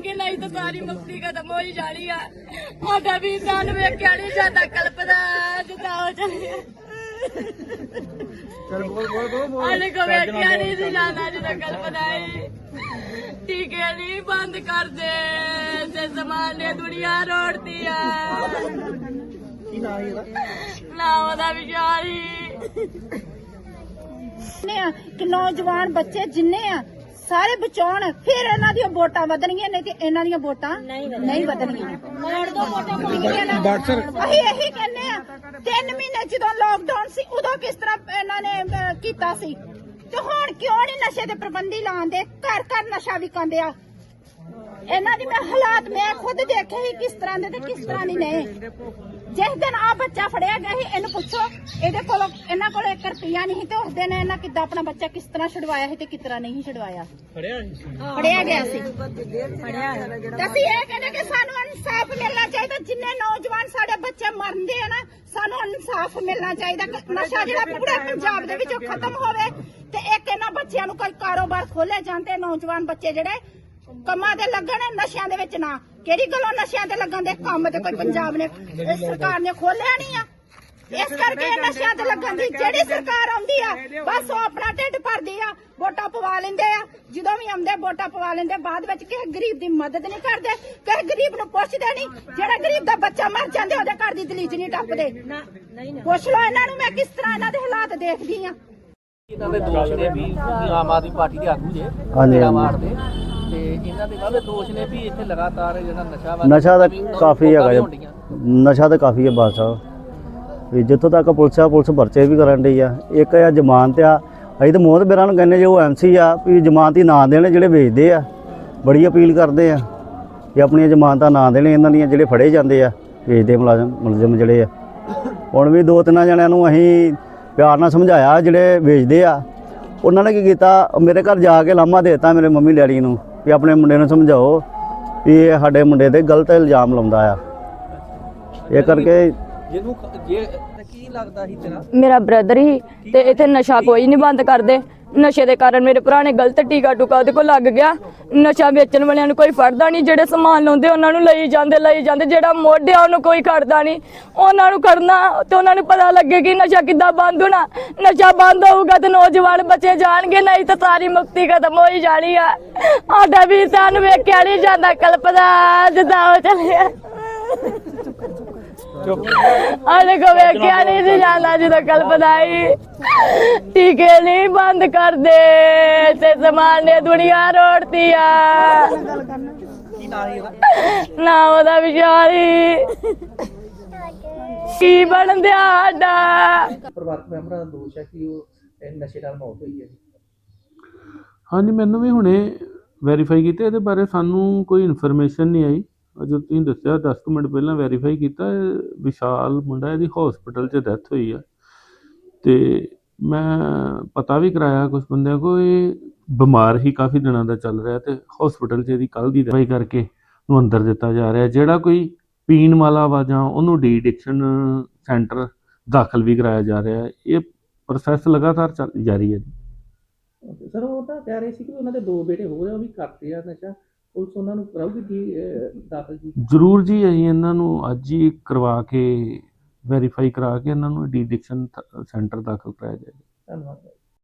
ਜਾਣਗੇ ਨਹੀਂ ਤਾਂ ਸਾਰੀ ਮੁਕਤੀ ਖਤਮ ਹੋਈ ਜਾਣੀ ਆ। ਸਾਡਾ ਵੀ ਜਾਨ ਵੇਖਿਆ ਨਹੀਂ ਜਾਂਦਾ ਕਲਪਦਾ ਜਿੱਦਾਂ ਹੋ ਚੱਲਿਆ ਆਲੇ ਕੋ ਵੇਖਿਆ ਨਹੀਂ ਸੀ ਜਾਂਦਾ ਜਿੱਦਾਂ ਕਲਪਦਾ ਹੈ ਨਹੀਂ ਬੰਦ ਕਰ ਦੇ ਤੇ ਜ਼ਮਾਨੇ ਦੁਨੀਆ ਰੋੜਦੀ ਆ। ਨਾ ਉਹਦਾ ਵਿਚਾਰੀ ਨੇ ਆ? ਕਿ ਨੌਜਵਾਨ ਬੱਚੇ ਜਿੰਨੇ ਆ ਸਾਰੇ ਬਚਾਉਣ ਫਿਰ ਇਹਨਾਂ ਦੀਆਂ ਵੋਟਾਂ ਵਧਣਗੀਆਂ ਨਹੀਂ ਤੇ ਇਹਨਾਂ ਦੀਆਂ ਵੋਟਾਂ ਨਹੀਂ ਵਧਣਗੀਆਂ। ਵੋਟਾਂ ਅਸੀਂ ਇਹੀ ਕਹਿੰਦੇ ਆ ਤਿੰਨ ਮਹੀਨੇ ਜਦੋਂ ਲਾਕਡਾਊਨ ਸੀ ਉਦੋਂ ਕਿਸ ਤਰ੍ਹਾਂ ਇਹਨਾਂ ਨੇ ਅਹ, ਕੀਤਾ ਸੀ? ਤੇ ਹੁਣ ਕਿਉਂ ਨਹੀਂ ਨਸ਼ੇ ਦੇ ਪ੍ਰਬੰਧੀ ਲਾਉਂਦੇ? ਘਰ ਘਰ ਨਸ਼ਾ ਵਿਕਾਉਂਦੇ ਆ। ਇਹਨਾਂ ਦੀ ਮੈਂ ਹਾਲਾਤ ਮੈਂ ਖੁਦ ਦੇਖੇ ਸੀ ਕਿਸ ਤਰ੍ਹਾਂ ਦੇ ਤੇ ਕਿਸ ਤਰ੍ਹਾਂ ਦੀ ਨਹੀਂ ਜਿਸ ਦਿਨ ਆ ਬੱਚਾ ਫੜਿਆ ਗਿਆ ਸੀ ਇਹਨੂੰ ਪੁੱਛੋ ਇਹਦੇ ਕੋਲ ਇਹਨਾਂ ਕੋਲ 1 ਰੁਪਿਆ ਨਹੀਂ ਸੀ ਤੇ ਉਸ ਦਿਨ ਇਹਨਾਂ ਕਿੱਦਾਂ ਆਪਣਾ ਬੱਚਾ ਕਿਸ ਤਰ੍ਹਾਂ ਛਡਵਾਇਆ ਸੀ ਤੇ ਕਿਸ ਤਰ੍ਹਾਂ ਨਹੀਂ ਛਡਵਾਇਆ। ਫੜਿਆ ਗਿਆ ਸੀ। ਅਸੀਂ ਇਹ ਕਹਿੰਦੇ ਕਿ ਸਾਨੂੰ ਇਨਸਾਫ ਮਿਲਣਾ ਚਾਹੀਦਾ ਜਿੰਨੇ ਨੌਜਵਾਨ ਸਾਡੇ ਬੱਚੇ ਮਰਦੇ ਆ ਨਾ ਸਾਨੂੰ ਇਨਸਾਫ ਮਿਲਣਾ ਚਾਹੀਦਾ। ਕਿ ਨਸ਼ਾ ਜਿਹੜਾ ਪੂਰੇ ਪੰਜਾਬ ਦੇ ਵਿੱਚੋਂ ਖਤਮ ਹੋਵੇ ਤੇ ਇੱਕ ਇਹਨਾਂ ਬੱਚਿਆਂ ਨੂੰ ਕੋਈ ਕਾਰੋਬਾਰ ਖੋਲੇ ਤੇ ਨੌਜਵਾਨ ਬੱਚੇ ਜਿਹੜੇ ਕੰਮਾਂ ਦੇ ਲੱਗਣ ਨਸ਼ਿਆਂ ਦੇ ਵਿੱਚ ਨਾ ਕਿਹੜੀ ਗੱਲੋਂ ਨਸ਼ਿਆਂ ਤੇ ਲੱਗਣ ਦੇ ਕੰਮ ਤੇ ਕੋਈ ਪੰਜਾਬ ਨੇ ਇਹ ਸਰਕਾਰ ਨੇ ਖੋਲਿਆ ਨਹੀਂ ਆ? ਇਸ ਕਰਕੇ ਨਸ਼ਿਆਂ ਤੇ ਲੱਗਣ ਦੀ ਜਿਹੜੀ ਸਰਕਾਰ ਆਉਂਦੀ ਆ ਬਸ ਉਹ ਆਪਣਾ ਢਿੱਡ ਭਰਦੀ ਆ ਵੋਟਾਂ ਪਵਾ ਲੈਂਦੇ ਆ। ਜਦੋਂ ਵੀ ਆਉਂਦੇ ਵੋਟਾਂ ਪਵਾ ਲੈਂਦੇ ਬਾਅਦ ਵਿੱਚ ਕਿਸੇ ਗਰੀਬ ਦੀ ਮਦਦ ਨਹੀਂ ਕਰਦੇ ਕਿਸੇ ਗਰੀਬ ਨੂੰ ਪੁੱਛਦੇ ਨਹੀਂ। ਜਿਹੜਾ ਗਰੀਬ ਦਾ ਬੱਚਾ ਮਰ ਜਾਂਦੇ ਉਹਦੇ ਘਰ ਦੀ ਦਲੀਜ ਨਹੀਂ ਟੱਪਦੇ। ਪੁੱਛ ਲਓ ਇਹਨਾਂ ਨੂੰ ਮੈਂ ਕਿਸ ਤਰ੍ਹਾਂ ਇਹਨਾਂ ਦੇ ਹਾਲਾਤ ਦੇਖਦੀ ਆ। ਇਹਨਾਂ ਦੇ ਦੋਸ਼ ਨੇ ਵੀ ਆਮ ਆਦਮੀ ਪਾਰਟੀ ਦੇ ਆਗੂ ਜੇ ਹਾਂਜੀ, ਮੇਰਾ ਹਾਂਜੀ। ਵਾਰਡ ਦੇ ਤੇ ਇਹਨਾਂ ਦੇ ਵਾਲੇ ਦੋਸ਼ ਨੇ ਵੀ ਇੱਥੇ ਲਗਾਤਾਰ ਜਿਹੜਾ ਨਸ਼ਾ ਵਾ ਨਸ਼ਾ ਤਾਂ ਵੀ ਕਾਫੀ ਹੈਗਾ ਵੀ ਜੀ। ਨਸ਼ਾ ਤਾਂ ਕਾਫੀ ਹੈ ਬਾਦ ਸਾਹਿਬ ਵੀ ਜਿੱਥੋਂ ਤੱਕ ਪੁਲਿਸ ਆ ਪੁਲਿਸ ਪਰਚੇ ਵੀ ਕਰਨ ਡਈ ਆ। ਇੱਕ ਆ ਜ਼ਮਾਨਤ ਆ। ਅਸੀਂ ਤਾਂ ਮੋਹਤ ਬਿਰਾਂ ਨੂੰ ਕਹਿੰਦੇ ਜੇ ਉਹ ਐਮਸੀ ਆ ਵੀ ਜ਼ਮਾਨਤ ਹੀ ਨਾ ਦੇਣ ਜਿਹੜੇ ਵੇਚਦੇ ਆ। ਬੜੀ ਅਪੀਲ ਕਰਦੇ ਆ ਕਿ ਆਪਣੀਆਂ ਜ਼ਮਾਨਤਾਂ ਨਾ ਦੇਣ ਇਹਨਾਂ ਦੀਆਂ ਜਿਹੜੇ ਫੜੇ ਜਾਂਦੇ ਆ ਵੇਚਦੇ ਮੁਲਾਜ਼ਮ ਮੁਲਜ਼ਮ ਜਿਹੜੇ ਆ। ਹੁਣ ਵੀ ਦੋ ਤਿੰਨਾਂ ਜਣਿਆਂ ਨੂੰ ਅਸੀਂ ਪਿਆਰ ਨਾਲ ਸਮਝਾਇਆ ਜਿਹੜੇ ਵੇਚਦੇ ਆ। ਉਹਨਾਂ ਨੇ ਕੀ ਕੀਤਾ? ਮੇਰੇ ਘਰ ਜਾ ਕੇ ਲਾਮਾ ਦੇਤਾ ਮੇਰੇ ਮੰਮੀ ਡੈਡੀ ਨੂੰ। ਵੀ ਆਪਣੇ ਮੁੰਡੇ ਨੂੰ ਸਮਝਾਓ ਵੀ ਇਹ ਸਾਡੇ ਮੁੰਡੇ ਤੇ ਗਲਤ ਇਲਜ਼ਾਮ ਲਾਉਂਦਾ ਆ। ਇਹ ਕਰਕੇ ਜਿਹਨੂੰ ਜੇ ਕੀ ਲੱਗਦਾ ਸੀ ਤੇਰਾ? ਮੇਰਾ ਬ੍ਰਦਰ ਹੀ ਤੇ ਇੱਥੇ ਨਸ਼ਾ ਕੋਈ ਨਹੀਂ ਬੰਦ ਕਰਦੇ। ਨਸ਼ੇ ਦੇ ਕਾਰਨ ਮੇਰੇ ਭਰਾ ਨੇ ਗਲਤ ਟੀਕਾ ਟੁਕਾ ਉਹਦੇ ਕੋਲ ਲੱਗ ਗਿਆ। ਨਸ਼ਾ ਵੇਚਣ ਵਾਲਿਆਂ ਨੂੰ ਕੋਈ ਫੜਦਾ ਨਹੀਂ, ਜਿਹੜੇ ਸਮਾਨ ਲਾਉਂਦੇ ਉਹਨਾਂ ਨੂੰ ਲਈ ਜਾਂਦੇ ਲਈ ਜਾਂਦੇ, ਜਿਹੜਾ ਮੋਢਿਆ ਉਹਨੂੰ ਕੋਈ ਖੜਦਾ ਨਹੀਂ। ਉਹਨਾਂ ਨੂੰ ਖੜਨਾ ਤੇ ਉਹਨਾਂ ਨੂੰ ਪਤਾ ਲੱਗੇ ਕਿ ਨਸ਼ਾ ਕਿੱਦਾਂ ਬੰਦ ਹੋਣਾ। ਨਸ਼ਾ ਬੰਦ ਹੋਊਗਾ ਤੇ ਨੌਜਵਾਨ ਬੱਚੇ ਜਾਣਗੇ, ਨਹੀਂ ਤਾਂ ਸਾਰੀ ਮੁਕਤੀ ਖਤਮ ਹੋਈ ਜਾਣੀ ਆ। ਸਾਡਾ ਵੀ ਸਾਨੂੰ ਵੇਖਿਆ ਨਹੀਂ ਜਾਂਦਾ ਕਲਪਦਾ ਜਿੱਦਾਂ ਹੋ ਚੱਲਿਆ। ਆਲੇ ਕੋ ਵੇਖਿਆ ਨਹੀਂ ਸੀ ਜਾਂਦਾ ਜਦੋਂ ਕਲਪਨਾਈ ਟੀਕੇ ਨਹੀਂ ਬੰਦ ਕਰਦੇ ਤੇ ਜ਼ਮਾਨੇ ਦੁਨੀਆ ਰੋੜਦੀ ਆ। ਕੀ ਨਾਂ ਉਹਦਾ ਵਿਚਾਰੀ ਕੀ ਬਣਦਿਆ ਸਾਡਾ। ਪਰਿਵਾਰਕ ਮੈਂਬਰਾਂ ਦਾ ਦੋਸ਼ ਹੈ ਕਿ ਉਹ ਇਹ ਨਸ਼ੇ ਨਾਲ ਮੌਤ ਹੋਈ ਹੈ ਜੀ। ਹਾਂਜੀ ਮੈਨੂੰ ਵੀ ਹੁਣੇ ਵੈਰੀਫਾਈ ਕੀਤਾ ਇਹਦੇ ਬਾਰੇ ਸਾਨੂੰ ਕੋਈ ਇਨਫੋਰਮੇਸ਼ਨ ਨਹੀਂ ਆਈ। ਅਜੇ ਤੁਸੀਂ ਦੱਸਿਆ 10 ਕੁ ਮਿੰਟ ਪਹਿਲਾਂ ਵੈਰੀਫਾਈ ਕੀਤਾ, ਇਹ ਵਿਸ਼ਾਲ ਮੁੰਡਾ, ਇਹਦੀ ਹਸਪੀਟਲ 'ਚ ਡੈਥ ਹੋਈ ਆ। ਤੇ ਮੈਂ ਪਤਾ ਵੀ ਕਰਾਇਆ ਕੁਝ ਬੰਦਿਆਂ ਕੋ ਇਹ ਬਿਮਾਰ ਹੀ ਕਾਫੀ ਦਿਨਾਂ ਦਾ ਚੱਲ ਰਿਹਾ ਤੇ ਹਸਪੀਟਲ 'ਚ ਇਹਦੀ ਕੱਲ ਦੀ ਦਵਾਈ ਕਰਕੇ ਨੂੰ ਅੰਦਰ ਦਿੱਤਾ ਜਾ ਰਿਹਾ। ਜਿਹੜਾ ਕੋਈ ਪੀਣ ਵਾਲਾ ਵਾ ਜਾਂ ਉਹਨੂੰ ਡੀ ਐਡਿਕਸ਼ਨ ਸੈਂਟਰ ਦਾਖਲ ਵੀ ਕਰਾਇਆ ਜਾ ਰਿਹਾ, ਇਹ ਪ੍ਰੋਸੈਸ ਲਗਾਤਾਰ ਚੱਲ, ਜਾਰੀ ਹੈ। ਜੀ ਸਰ ਉਹ ਤਾਂ ਕਹਿ ਰਹੇ ਸੀ ਕਿ ਉਹਨਾਂ ਦੇ ਦੋ ਬੇਟੇ ਹੋ ਰਹੇ ਉਹ ਵੀ ਕਰਦੇ ਆ ਨਸ਼ਾ। ਪੁਲਿਸ ਉਹਨਾਂ ਨੂੰ ਕਰਾਉਗੀ ਦੀ ਦਾਖਲ ਜੀ ਜ਼ਰੂਰ ਜੀ ਅਸੀਂ ਇਹਨਾਂ ਨੂੰ ਅੱਜ ਹੀ ਕਰਵਾ ਕੇ ਵੈਰੀਫਾਈ ਕਰਾ ਕੇ ਇਹਨਾਂ ਨੂੰ ਡੀ ਐਡਿਕਸ਼ਨ ਸੈਂਟਰ ਦਾਖਲ ਕਰਾਇਆ ਜਾਏਗਾ। ਧੰਨਵਾਦ।